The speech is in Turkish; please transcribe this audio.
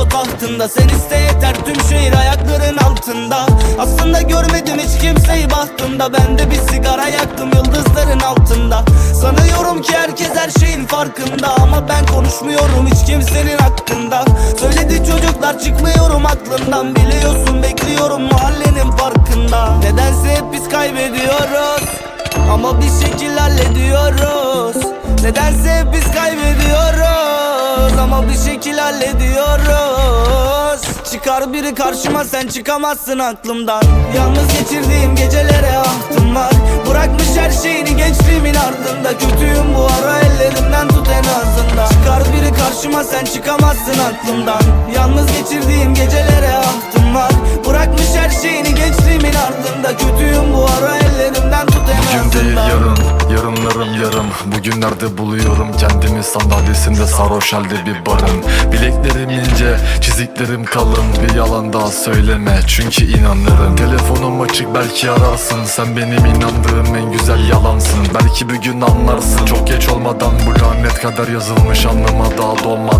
o tahtında Sen iste yeter tüm şehir ayakların altında. Aslında görmedim hiç kimseyi bahtımda. Ben de bir sigara yaktım yıldızların altında. Sanıyorum ki herkes her şeyin farkında. Ama ben konuşmuyorum hiç kimsenin hakkında. Söyledi çocuklar çıkmıyorum aklımdan. Biliyorsun bekliyorum mahallenin farkında. Nedense hep biz kaybediyoruz. Ama bir şekil hallediyoruz. Çıkar biri karşıma sen çıkamazsın aklımdan. Yalnız geçirdiğim gecelere ahtım var. Bırakmış her şeyini gençliğimin ardında. Kötüyüm bu ara ellerimden tut en azından. Çıkar biri karşıma sen çıkamazsın aklımdan. Yalnız geçirdiğim gecelere ahtım Bugünlerde buluyorum kendimi sandalyesinde sarhoş halde bir barın Bileklerim ince, çiziklerim kalın. Bir yalan daha söyleme çünkü inanırım. Telefonum açık belki ararsın. Sen benim inandığım en güzel yalansın. Belki bir gün anlarsın. Çok geç olmadan bu lanet kader yazılmış anlama daha dolmadan